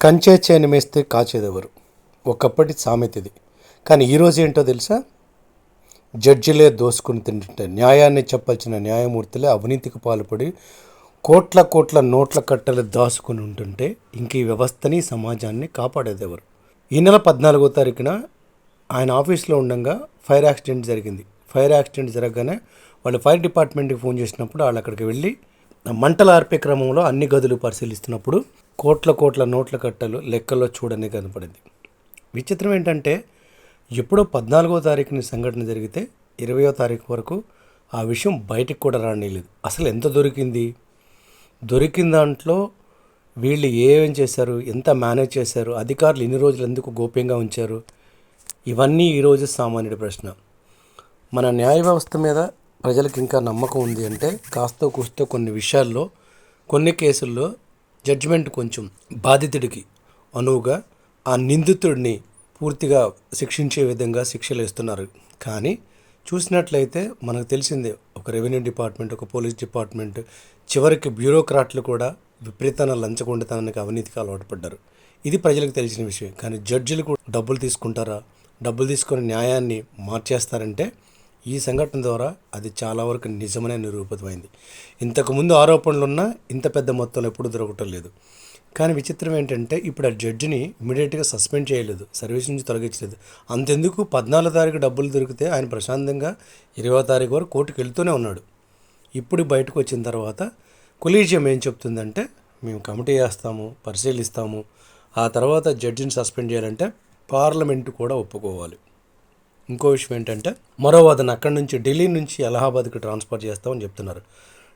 కంచే చేను మేస్తే కాచేదెవరు? ఒకప్పటి సామెత ఇది కానీ ఈరోజు ఏంటో తెలుసా? జడ్జిలే దోసుకుని తింటుంటే న్యాయాన్ని చెప్పాల్సిన న్యాయమూర్తులే అవినీతికి పాల్పడి కోట్ల కోట్ల నోట్ల కట్టలు దాచుకుని ఉంటుంటే ఇంక ఈ వ్యవస్థని సమాజాన్ని కాపాడేదెవరు? ఈ నెల పద్నాలుగో తారీఖున ఆయన ఆఫీస్లో ఉండగా ఫైర్ యాక్సిడెంట్ జరిగింది. ఫైర్ యాక్సిడెంట్ జరగగానే వాళ్ళు ఫైర్ డిపార్ట్మెంట్కి ఫోన్ చేసినప్పుడు వాళ్ళు అక్కడికి వెళ్ళి మంటల మంటలు ఆర్పే క్రమంలో అన్ని గదులు పరిశీలిస్తున్నప్పుడు కోట్ల కోట్ల నోట్ల కట్టలు లెక్కల్లో చూడని కనపడింది. విచిత్రం ఏంటంటే ఎప్పుడో పద్నాలుగో తారీఖున సంఘటన జరిగితే ఇరవయో తారీఖు వరకు ఆ విషయం బయటికి కూడా రానిలేదు. అసలు ఎంత దొరికింది? దొరికిన దాంట్లో వీళ్ళు ఏమేం చేశారు? ఎంత మేనేజ్ చేశారు? అధికారులు ఇన్ని రోజులు ఎందుకు గోప్యంగా ఉంచారు? ఇవన్నీ ఈరోజు సామాన్యుడి ప్రశ్న. మన న్యాయ వ్యవస్థ మీద ప్రజలకు ఇంకా నమ్మకం ఉంది అంటే కాస్త కూస్తో కొన్ని విషయాల్లో కొన్ని కేసుల్లో జడ్జిమెంట్ కొంచెం బాధితుడికి అనువుగా ఆ నిందితుడిని పూర్తిగా శిక్షించే విధంగా శిక్షలు ఇస్తున్నారు. కానీ చూసినట్లయితే మనకు తెలిసిందే ఒక రెవెన్యూ డిపార్ట్మెంట్ ఒక పోలీస్ డిపార్ట్మెంట్ చివరికి బ్యూరోక్రాట్లు కూడా విపరీతమైన లంచగొండతనానికి అవినీతికి అలవాటు పడ్డారు ఇది ప్రజలకు తెలిసిన విషయం. కానీ జడ్జిలు కూడా డబ్బులు తీసుకుంటారా? డబ్బులు తీసుకొని న్యాయాన్ని మార్చేస్తారంటే ఈ సంఘటన ద్వారా అది చాలా వరకు నిజమనే నిరూపితమైంది. ఇంతకుముందు ఆరోపణలు ఉన్నా ఇంత పెద్ద మొత్తంలో ఎప్పుడు దొరకటం లేదు. కానీ విచిత్రం ఏంటంటే ఇప్పుడు ఆ జడ్జిని ఇమీడియట్గా సస్పెండ్ చేయలేదు. సర్వీస్ నుంచి తొలగించలేదు. అంతెందుకు? పద్నాలుగు తారీఖు డబ్బులు దొరికితే ఆయన ప్రశాంతంగా ఇరవై తారీఖు వరకు కోర్టుకు వెళ్తూనే ఉన్నాడు. ఇప్పుడు బయటకు వచ్చిన తర్వాత కొలీజియం ఏం చెప్తుందంటే మేము కమిటీ వేస్తాము పరిశీలిస్తాము. ఆ తర్వాత జడ్జిని సస్పెండ్ చేయాలంటే పార్లమెంటు కూడా ఒప్పుకోవాలి. ఇంకో విషయం ఏంటంటే మరో అతను అక్కడి నుంచి ఢిల్లీ నుంచి అలహాబాద్కి ట్రాన్స్ఫర్ చేస్తామని చెప్తున్నారు.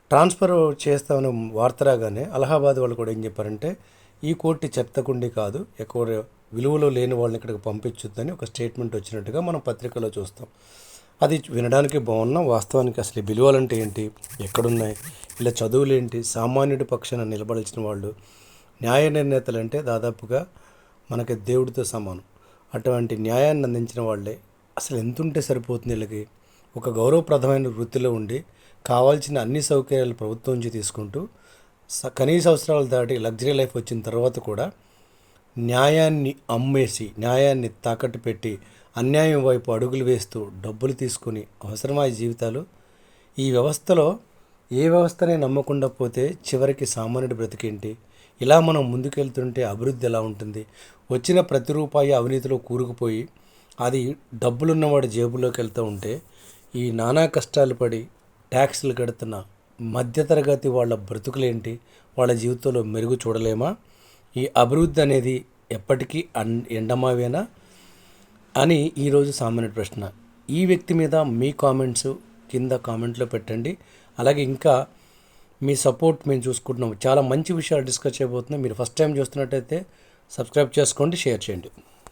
ట్రాన్స్ఫర్ చేస్తామని వార్త రాగానే అలహాబాద్ వాళ్ళు కూడా ఏం చెప్పారంటే ఈ కోర్టు చెత్తకుండి కాదు ఎక్కువ విలువలో లేని వాళ్ళని ఇక్కడికి పంపించొద్దని ఒక స్టేట్మెంట్ వచ్చినట్టుగా మనం పత్రికలో చూస్తాం. అది వినడానికి బాగున్నా వాస్తవానికి అసలు ఈ విలువలంటే ఏంటి ఎక్కడున్నాయి ఇలా చదువులు ఏంటి సామాన్యుడి పక్షాన నిలబడాల్సిన వాళ్ళు న్యాయ నిర్ణేతలు అంటే దాదాపుగా మనకి దేవుడితో సమానం. అటువంటి న్యాయాన్ని అందించిన వాళ్ళే అసలు ఎంత ఉంటే సరిపోతుంది వీళ్ళకి? ఒక గౌరవప్రదమైన వృత్తిలో ఉండి కావాల్సిన అన్ని సౌకర్యాలు ప్రభుత్వం నుంచి తీసుకుంటూ స- కనీస అవసరాలు దాటి లగ్జరీ లైఫ్ వచ్చిన తర్వాత కూడా న్యాయాన్ని అమ్మేసి న్యాయాన్ని తాకట్టు పెట్టి అన్యాయం వైపు అడుగులు వేస్తూ డబ్బులు తీసుకుని అవసరమయ్యే జీవితాలు ఈ వ్యవస్థలో ఏ వ్యవస్థనే నమ్మకుండా పోతే చివరికి సామాన్యుడి బ్రతికేంటి? ఇలా మనం ముందుకెళ్తుంటే అభివృద్ధి ఎలా ఉంటుంది? వచ్చిన ప్రతి రూపాయి అవినీతిలో కూరుకుపోయి అది డబ్బులున్నవాడి జేబులోకి వెళ్తూ ఉంటే ఈ నానా కష్టాలు పడి ట్యాక్స్లు కడుతున్న మధ్యతరగతి వాళ్ళ బ్రతుకులేంటి? వాళ్ళ జీవితంలో మెరుగు చూడలేమా? ఈ అభివృద్ధి అనేది ఎప్పటికీ అన్ ఎండమావేనా? అని ఈరోజు సామాన్య ప్రశ్న. ఈ వ్యక్తి మీద మీ కామెంట్స్ కింద కామెంట్లో పెట్టండి. అలాగే ఇంకా మీ సపోర్ట్ మేము చూసుకుంటున్నాం. చాలా మంచి విషయాలు డిస్కస్ చేయబోతున్నాం. మీరు ఫస్ట్ టైం చూస్తున్నట్టయితే సబ్స్క్రైబ్ చేసుకోండి షేర్ చేయండి.